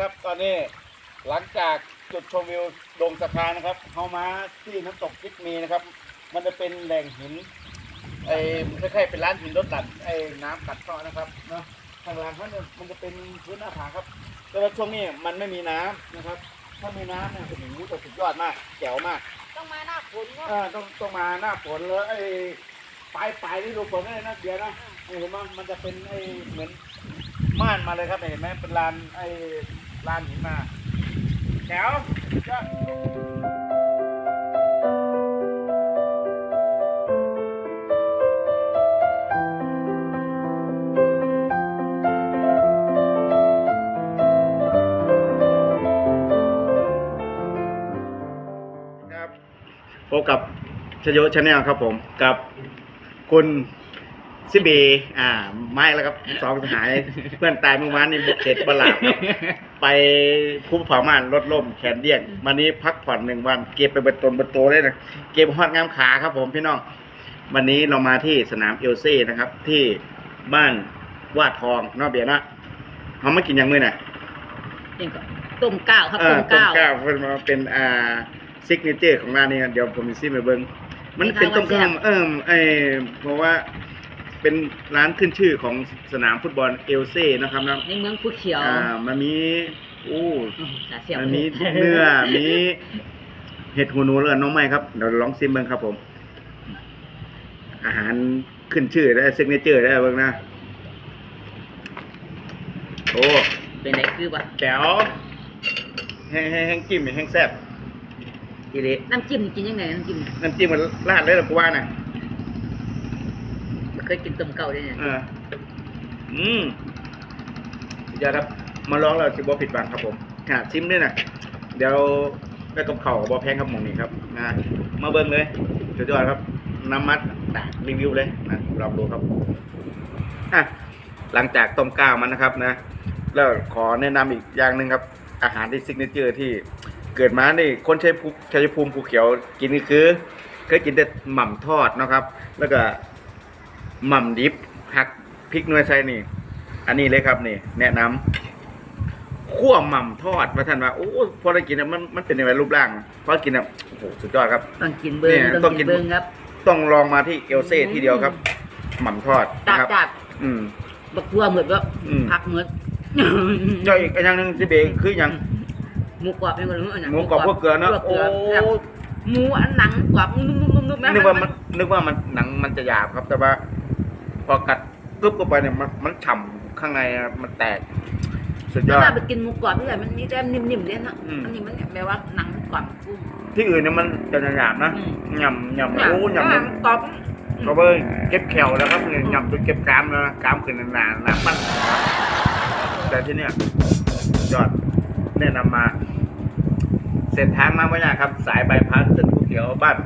นี่หลังจากจุดชมวิวดงสะพานนะครับเข้ามาที่น้ำตกจิกมีนะครับ มันจะเป็นแหล่งหินไอ้คล้ายๆเป็นร้านหินรถดัดไอ้น้ำกัดเซาะนะครับเนาะทางหลังเขาเนี่ยมันจะเป็นพื้นหน้าผาครับ แต่ว่าช่วงนี้มันไม่มีน้ำนะครับ ถ้ามีน้ำเนี่ยโอ้โหจะสุดยอดมากแจ๋วมากต้องมาหน้าฝนเนาะอ่าต้องต้องมาหน้าฝนเลยไอ้ปลายปลายที่ดูฝนเลยนะเดี๋ยวนะเห็นไหมมันจะเป็นไอ้เหมือนม่านมาเลยครับเห็นไหมเป็นลานไอ้ ลานหินมาแถวครับพบกับชโยชาแนลครับผม กับคุณ ซิบีอ่า ไม่แล้วครับสองสหาย เพื่อนตายเมื่อวานนี่บุกเขตบลาดครับไปคุ้มเผาม่านรถล่มแขนเดี่ยงวันนี้พักผ่อนหนึ่งวัน เก็บไปเบนตนเบนโตเลยนะเก็บฮอดงามขาครับผมพี่น้อง วันนี้เรามาที่สนามเอลซี่นะครับ ที่บ้านวาดทองเนอกเบียร์นะเขามากินยังมือน่ะนี่ก็ต้มก้าวครับเออต้มก้าวต้มก้าวเป็นมาเป็นอ่าซิกเนเจอร์ของร้านนี้นะเดี๋ยวผมจะซิมไปเบิ้งมันเป็นต้มก้าวเออไอเพราะว่า เป็นร้านขึ้นชื่อของสนามฟุตบอลเอลซี่นะครับนะในเมืองภูเขียวอ่ามันมีอู้อืมสาเสียวมันมีเนื้อมีเห็ดหูหนูแล้วก็น้องไม้ครับเดี๋ยวลองซิมเบิ้งครับผม อาหารขึ้นชื่อได้ซิกเนเจอร์ได้เบิ้งนะโอ้เป็นไรคือปะแก้วแห้งแห้งแห้งจิ้มแห้งแซ่บอีเดน้ำจิ้มกินยังไงน้ำจิ้มน้ำจิ้มมันราดเลยหรอกูว่าน่ะ เคยกินต้มเก้าวด้ยเนี่ยเอออืมสุดยอดครับ มาลองเราสิบ่ผิดหวังครับผมขนาซิมด้วยนะเดี๋ยวไปกับเขาวบ่แพงครับหมองนี้ครับนะมาเบิ้งเลยสุดยอดครับน้ำมัดตากรีวิวเลยนะลองดูครับอะหลังจากต้มก้าวมันนะครับนะ แล้วขอแนะนำอีกอย่างหนึ่งครับ อาหารที่ซิกเนเจอร์ที่เกิดมานี่คนใชัยภูชัยภูมิภูเขียวกินก็คือ เคยกินแต่หม่ำทอดนะครับ แล้วก็ หม่ำดิบหักพริกหนวยไซนี่ อันนี้เลยครับนี่ แนะนำคั่วหม่ำทอดมาท่านว่าโอ้พอได้กินอะมันมันเป็นยังไงรูปร่างพอกินอะโอ้โหสุดยอดครับ ต้องกินเบิ้งเนี่ยต้ต้อองงกิกินนเบิ้งครับ ต้องลองมาที่เอลเซ่ทีเดียวครับ หม่ำทอดจันะบครับจับอืมบักทัวเหมือนว่าอืมผักเหมือนเจ้าอีกอย่างหนึ่งที่เบคืออย่างหมูกรอบเป็นคนรู้อันนั้นหมูกรอบพวกเกลือเนอะพวกเกลือโอ้แบบหมูอันหนังกรอบนุ่มๆๆๆนึกว่ามันนึกว่ามันหนังมันจะหยาบครับแต่ว่าพ อกัดกึบเข้าไปเนี่ยมันมันฉ่ำข้างในอะมันแตก สุดยถ้าอด เราไปกินหมูกรอบที่ไหนมันนี่แต้มนิ่มๆเนี่ยนะอืม อันนี้มันแปลว่าหนังกรอบกุ้ง ที่อื่นเนี่ยมันจะหยาบๆนะอืมยำยำโอ้ยำหนัมันงกรอบเขาเบิ้งเก็บแขวแล้วครับเนี่ยยำจนเก็บกรามแล้วนะกรามขึ้นหนาๆหนักมันแต่ที่เนี่ยสุดยอดแนะนำมา เส้นทางมาไม่ยากครับ สายใบายพัดตึกภูเขียวบ้าน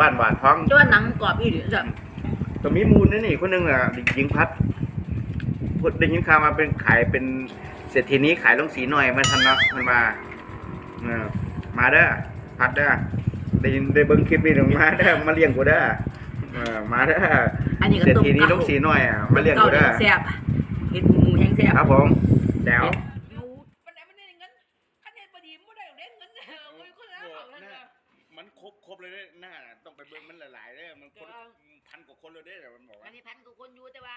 บ้านหวาดท้องจ้าหนังกรอบอีหรือจะ ก็มีมูลนี่นี่คนหนึงอะเด็กหญิงพัดพูดได้ยินข่าวมาเป็นขายเป็นเศรษฐีนี้ขายลงสีหน่อยมันทันเนาะมันมาเออมาเด้อพัดเด้อได้ยินได้เบิ่งคลิปนี้ถึงมาเด้อมาเลี้ยงกูเด้อเออมาเด้ออันนี้ก็เศรษต้มฐีนี้ลงสีหน่อยอะมาเลี้ยงเก้ากูเด้อแซ่บเห็ดหมูแห้งแซ่บครับผมแจ๋วหมูมันได้มันได้เงินคะแนนพอดีไม่ได้เล่นเงินโอ้ยคนละของเลยมันครบครบเลยหน้าต้องไปเบิ่งมันหลายๆเด้อมันคน พันกว่าคนเลยเด้อมันบอกว่าอันนี้พันกว่าคนอยู่แต่ว่า